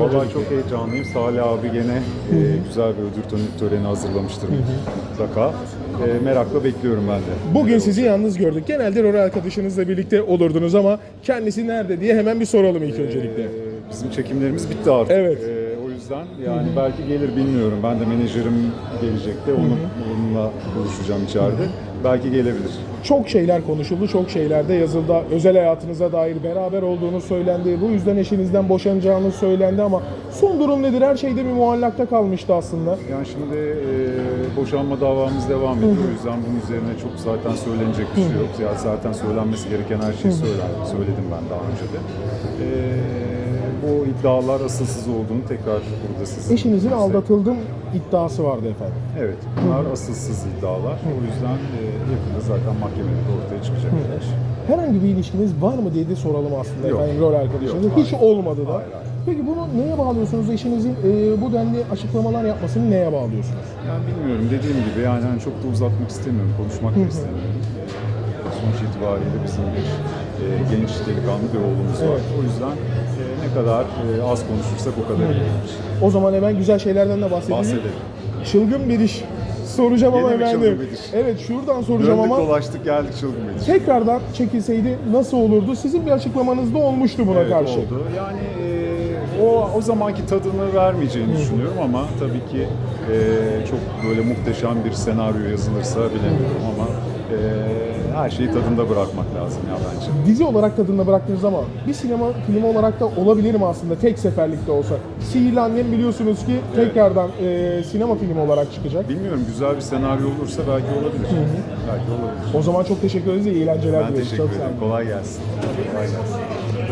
Vallahi çok heyecanlıyım. Salih abi gene e, güzel bir ödül töreni- hazırlamıştır mutlaka. E, merakla bekliyorum ben de. Bugün sizi yalnız gördük. Genelde rol arkadaşınızla birlikte olurdunuz ama kendisi nerede diye hemen bir soralım ilk öncelikle. E, bizim çekimlerimiz bitti artık. Evet. E, yüzden yani belki gelir bilmiyorum. Ben de menajerim gelecekti. Onun, onunla buluşacağım içeride. Belki gelebilir. Çok şeyler konuşuldu, çok şeyler de yazıldı. Özel hayatınıza dair beraber olduğunuz söylendi. Bu yüzden eşinizden boşanacağınız söylendi ama son durum nedir? Her şeyde bir muallakta kalmıştı aslında. Yani şimdi e, boşanma davamız devam ediyor. O yüzden bunun üzerine çok zaten söylenecek bir şey yok. Ya zaten söylenmesi gereken her şeyi söyler, söyledim ben daha önce de. E, bu iddialar asılsız olduğunu tekrar burada size Eşinizin göstereyim. aldatıldım iddiası vardı efendim. Evet, bunlar asılsız iddialar. O yüzden e, yakında zaten mahkemede de ortaya çıkacak. Herhangi bir ilişkiniz var mı diye de soralım aslında Yok. efendim rol arkadaşınız. Yok, Hiç hayır. olmadı da. Hayır, hayır. Peki bunu neye bağlıyorsunuz? Eşinizin e, bu denli açıklamalar yapmasını neye bağlıyorsunuz? Yani bilmiyorum dediğim gibi yani hani çok da uzatmak istemiyorum, konuşmak da istemiyorum. Sonuç itibariyle bizim bir e, genç delikanlı bir oğlumuz var. Evet. O yüzden e, ne kadar e, az konuşursak o kadar iyidir. O zaman hemen güzel şeylerden de bahsedelim. Bahsedelim. Çılgın bir iş. Soracağım Yine ama mi efendim. çılgın bir iş? Evet şuradan soracağım Döndük ama dolaştık geldik çılgın bir iş. tekrardan çekilseydi nasıl olurdu? Sizin bir açıklamanız da olmuştu buna Evet, karşı. oldu. Yani e, o o zamanki tadını vermeyeceğini düşünüyorum ama tabii ki e, çok böyle muhteşem bir senaryo yazılırsa bilemiyorum ama e, her şeyi tadında bırakmak lazım ya bence. Dizi olarak tadında bıraktınız ama bir sinema filmi olarak da olabilir mi aslında tek seferlikte olsa? Sihirli Annem biliyorsunuz ki tekrardan e, sinema filmi olarak çıkacak. Bilmiyorum güzel bir senaryo olursa belki olabilir. Belki olabilir. O zaman çok teşekkür ederiz. İyi eğlenceler Ben teşekkür Çok sağ olun. ederim. Kolay gelsin. Kolay gelsin.